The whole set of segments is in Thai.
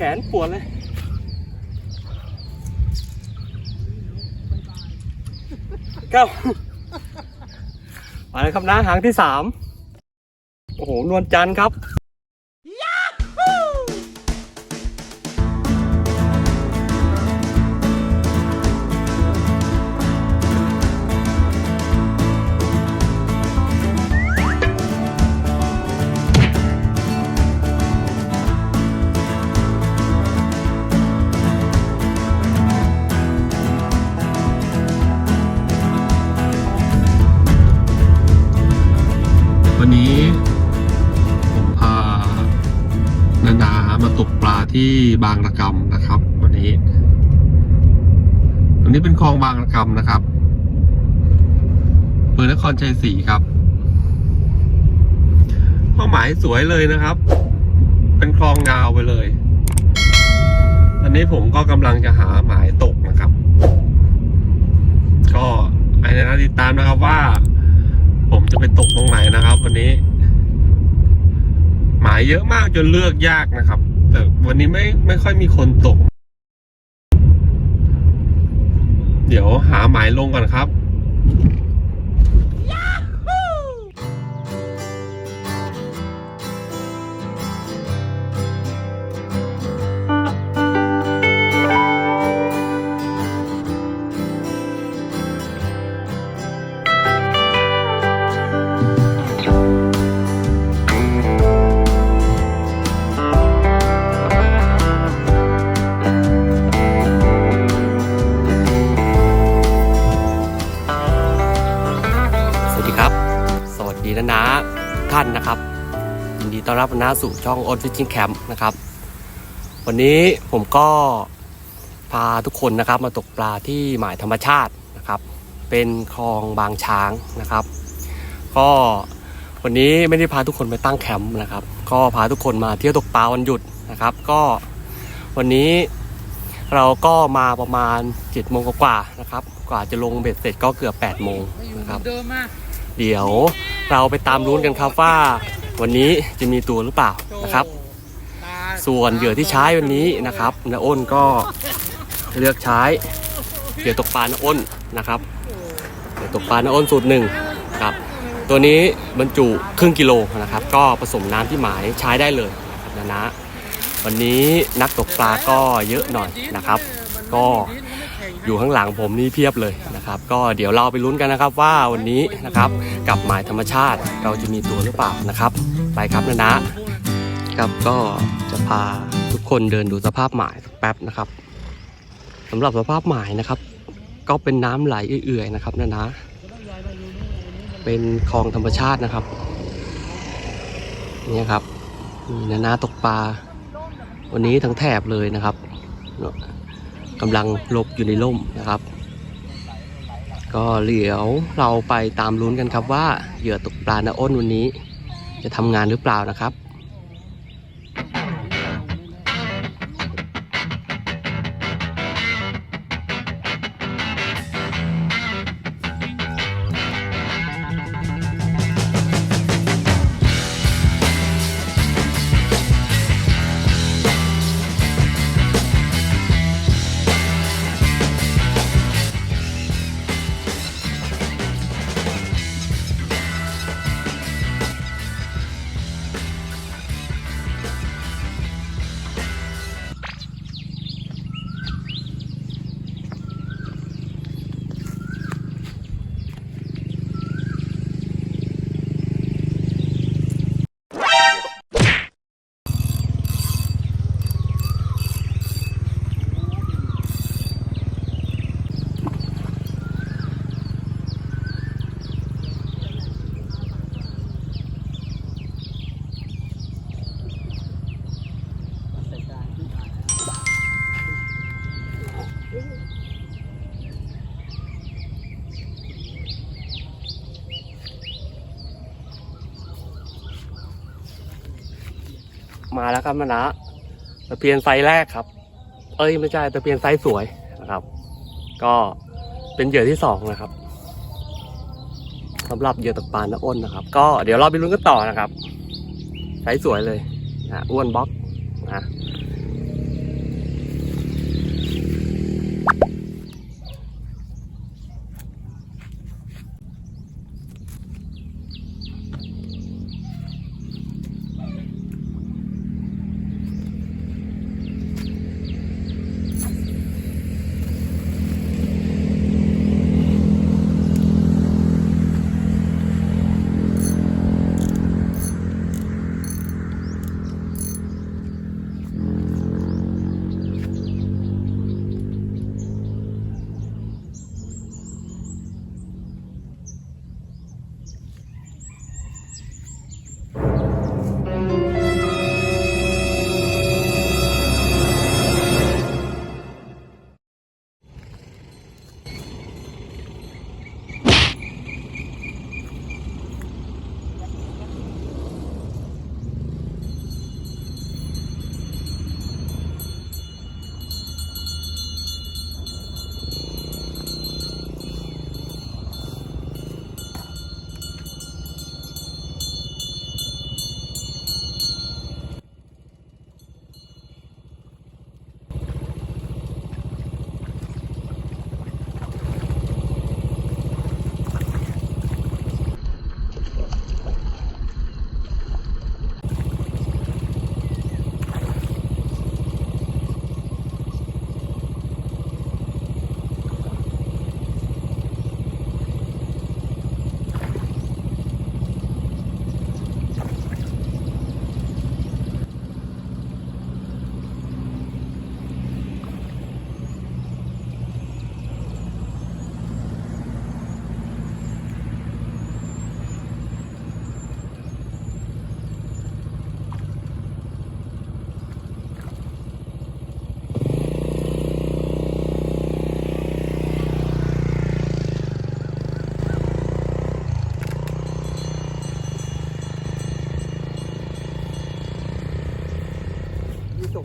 ขนปวดเลย เก้า มาเลยครับนะหางที่สาม โอ้โห นวลจันทร์ครับางระกำนะครับ วันนี้วันนี้เป็นคลองบางระกำนะครับเมืองนครชัยศรีครับเป้าหมายสวยเลยนะครับ เป็นคลองงาวไปเลย อันนี้ผมก็กำลังจะหาหมายตกนะครับ ก็ไอ้นะติดตามนะครับว่า ผมจะไปตกตรงไหนนะครับ วันนี้ หมายเยอะมากจนเลือกยากนะครับ แต่วันนี้ไม่ไม่ค่อยมีคนตก เดี๋ยวหาหมายลงก่อนครับ ดีต้อนรับนะสู่ช่อง o n Fishing Camp นะครับ วันนี้ผมก็พาทุกคนนะครับมาตกปลาที่หมายธรรมชาตินะครับ เป็นคลองบางช้างนะครับ ก็วันนี้ไม่ได้พาทุกคนไปตั้งแคมป์นะครับ ก็พาทุกคนมาเที่ยวตกปลาวันหยุดนะครับ ก็วันนี้เราก็มาประมาณ7จ็ดโมงกว่าๆนะครับ กว่าจะลงเบ็ดเสร็จก็เกือบ8ปดโมงนะครับ เดิมมาเดี๋ยวเราไปตามรุ้นกันครับว่า วันนี้จะมีตัวหรือเปล่านะครับ ส่วนเหยื่อที่ใช้วันนี้นะครับนาอ้นก็เลือกใช้เหยื่อตกปลานาอ้นนะครับเหยื่อตกปลานาอ้นสูตรหนึ่งครับ ตัวนี้บรรจุครึ่งกิโลนะครับ ก็ผสมน้ำที่หมายใช้ได้เลยนะครับนะนะวันนี้นักตกปลาก็เยอะหน่อยนะครับ ก็ อยู่ข้างหลังผมนี่เพียบเลยนะครับ ก็เดี๋ยวเราไปลุ้นกันนะครับว่าวันนี้นะครับกับหมายธรรมชาติเราจะมีตัวหรือเปล่านะครับ ไปครับนะนะครับก็จะพาทุกคนเดินดูสภาพหมายสักแป๊บนะครับสำหรับสภาพหมายนะครับ ก็เป็นน้ำไหลเอื่อยๆนะครับนะนะเป็นคลองธรรมชาตินะครับนี่ครับมีนานาตกปลา วันนี้ทั้งแถบเลยนะครับ กำลังหลบอยู่ในร่มนะครับ ก็เดี๋ยวเราไปตามลุ้นกันครับว่าเหยื่อตกปลานาอ้นวันนี้ จะทำงานหรือเปล่านะครับ มาแล้วครับมานะตะเพียนไซส์แรกครับ เอ้ยไม่ใช่ตะเพียนไซส์สวยนะครับ ก็เป็นเหยื่อที่สองนะครับสำหรับเหยื่อตกปลานะอ้นนะครับ ก็เดี๋ยวเราไปลุ้นกันต่อนะครับไซส์สวยเลยนะอ้วนบล็อก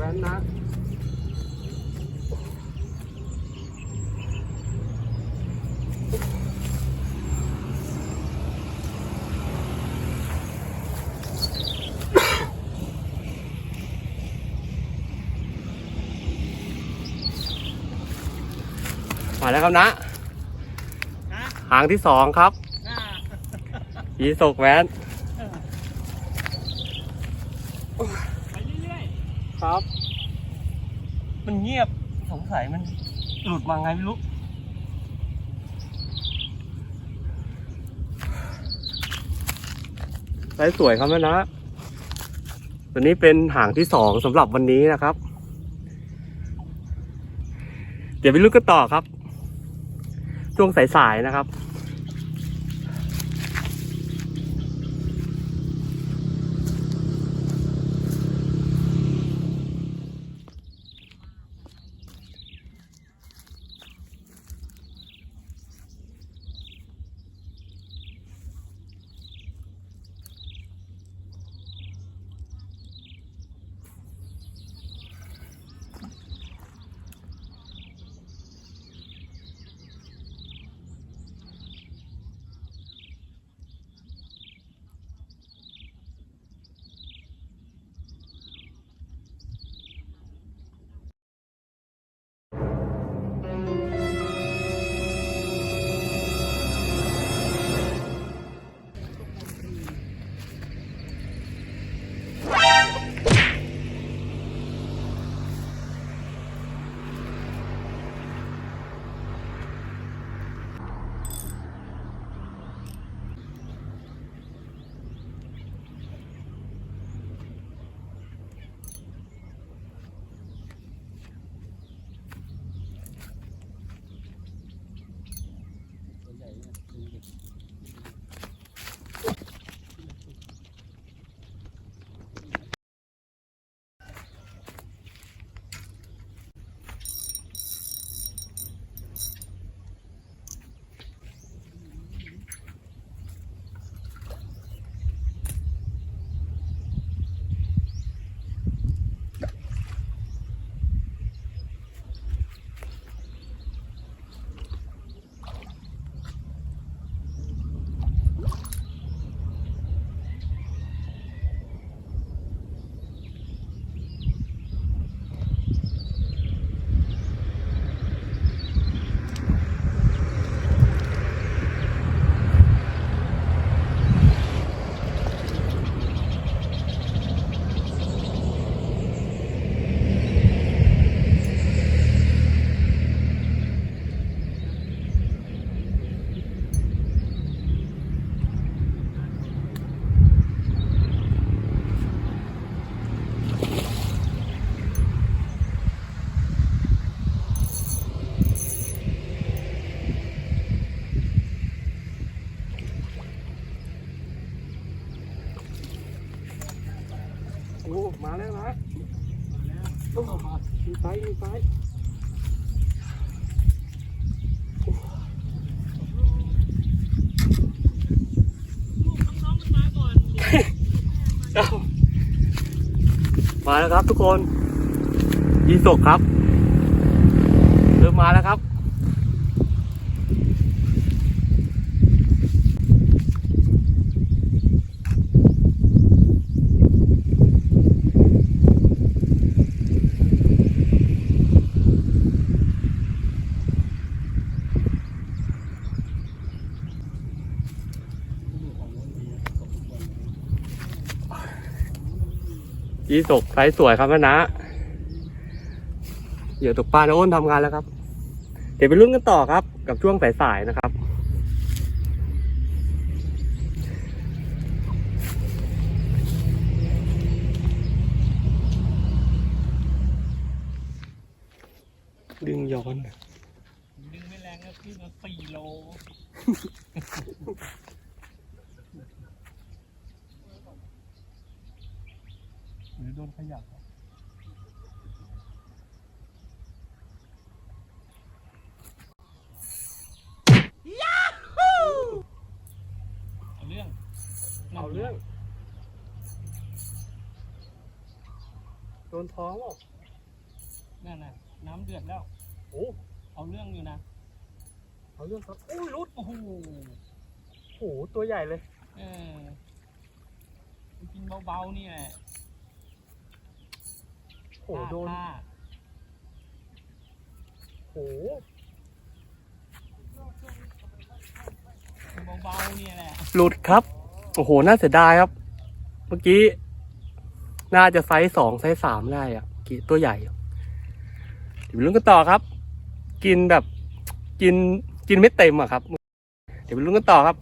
ว้นนะมาแล้วครับนะ หางที่สองครับยีสกแว้น ไปเรื่อย ครับ มันเงียบสงสัยมันหลุดมาไงไม่รู้ได้สวยครับแม่นะ ตัวนี้เป็นหางที่สองสำหรับวันนี้นะครับ เดี๋ยวไปลุ้นกันต่อครับ ช่วงสายๆนะครับ มาแล้วครับทุกคนยีสกครับ เริ่มมาแล้วครับ ยีสกไซส์สวยครับนะเหยื่อตกปลาโนอ้นทำงานแล้วครับ เดี๋ยวไปรุ่นกันต่อครับ กับช่วงสายๆนะครับ ดึงย้อน ดึงไม่แรงก็ขึ้นมาสี่โลหรือโดนขยับเอาเรื่อง เอาเรื่อง โด นท้องหรอเนั่นน่ะน้ำเดือดแล้วโอ้เอาเรื่องอยู่นะเอาเรื่องครับอุ้ยรุดโอ้โหโอ้โหตัวใหญ่เลย เออกินเบาๆนี่แหละโอ้โหโดนพลาโอ้โหดเบาๆนี่แหละหลุดครับ โอ้โห น่าเสียดายครับ เมื่อกี้ น่าจะไซส์สองไซส์สามได้อะกีตัวใหญ่เดี๋ยวไปลุ้นกันต่อครับ กินแบบ กินกินไม่เต็มอะครับ เดี๋ยวไปลุ้นกันต่อครับ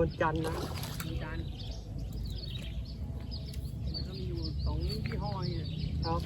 วลจันทร์นะมีการมันก็มีอยู่สองยี่ห้อเนี่ยครับ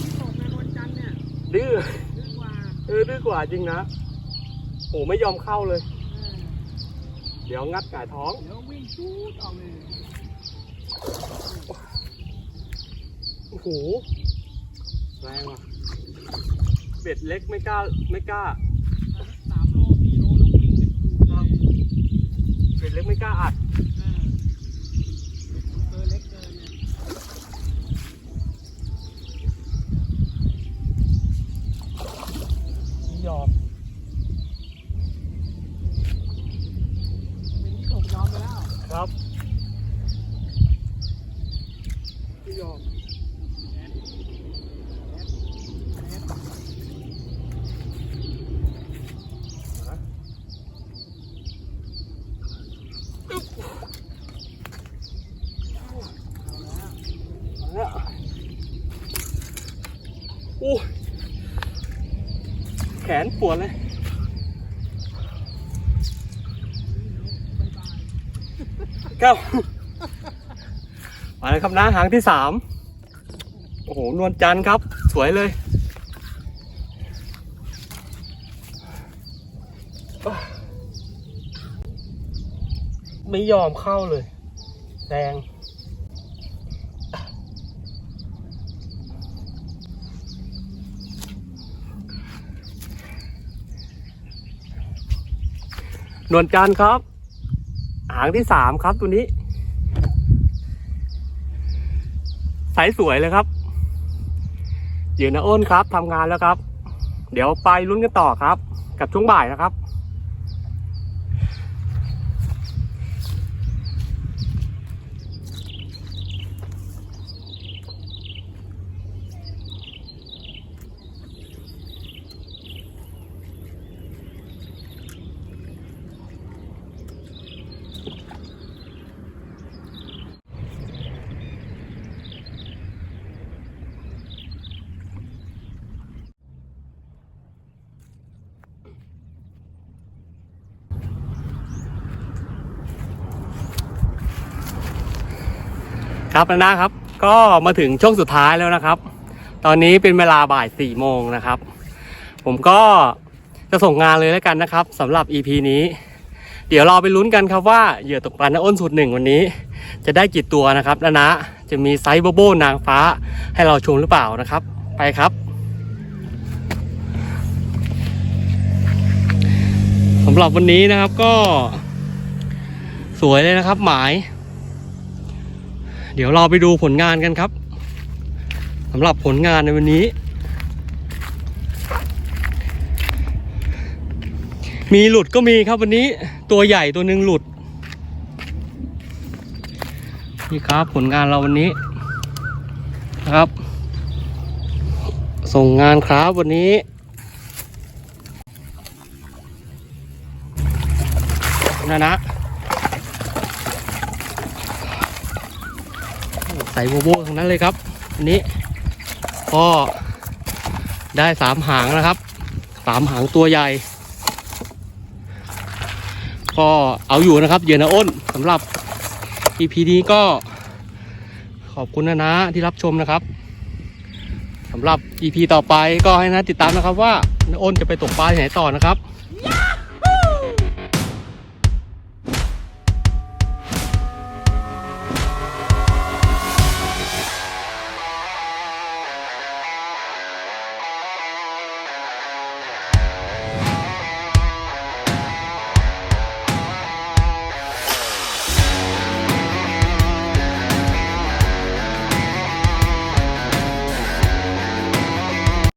ที่ตกในนวลจันทร์เนี่ย ดื้อดีกว่าเออดื้อกว่าจริงนะโอ้ไม่ยอมเข้าเลยเออเดี๋ยวงัดก่ายท้องเดี๋ยววิ่งชูดออกเลยโอ้โหแรงว่ะเบ็ดเล็กไม่กล้าไม่กล้าสามโลสี่โลลงวิ่งเป็นคูเลยเบ็ดเล็กไม่กล้าอัด เออเกินเล็กเกินเนี่ย ไม่ ยอมเป็นที่ตกยอมไปแล้วครับไม่ยอม เอาละโอ้ยแขนป วดเลยครับมาเลยครับนะหางที่สามโอ้โห นวลจันทร์ครับ สวยเลย ไม่ยอมเข้าเลยแรง นวลจันทร์ครับ หางที่สามครับตัวนี้ใสสวยเลยครับเหยื่อนาอ้นครับทำงานแล้วครับ เดี๋ยวไปลุ้นกันต่อครับ กับช่วงบ่ายนะครับ ครับแล้วนะครับ ก็มาถึงช่วงสุดท้ายแล้วนะครับ ตอนนี้เป็นเวลาบ่ายสี่โมงนะครับ ผมก็จะส่งงานเลยแล้วกันนะครับสำหรับ EP นี้ เดี๋ยวเราไปลุ้นกันครับว่าเหยื่อตกปลาน้าอ้นสูตรหนึ่งวันนี้ จะได้กี่ตัวนะครับนะนะจะมีไซส์โบโบนางฟ้าให้เราชมหรือเปล่านะครับ ไปครับสำหรับวันนี้นะครับก็สวยเลยนะครับ หมาย เดี๋ยวเราไปดูผลงานกันครับสำหรับผลงานในวันนี้ มีหลุดก็มีครับวันนี้ตัวใหญ่ตัวหนึ่งหลุด นี่ครับผลงานเราวันนี้นะครับ ส่งงานครับวันนี้นะนะ ใส่โบโบทั้งนั้นเลยครับ อันนี้ก็ได้สามหางนะครับสามหางตัวใหญ่ ก็เอาอยู่นะครับเหยื่อนะอ้นสำหรับ EP นี้ก็ขอบคุณนะนะที่รับชมนะครับสำหรับ EP ต่อไปก็ให้นะติดตามนะครับว่าอ้นจะไปตกปลาที่ไหนต่อนะครับ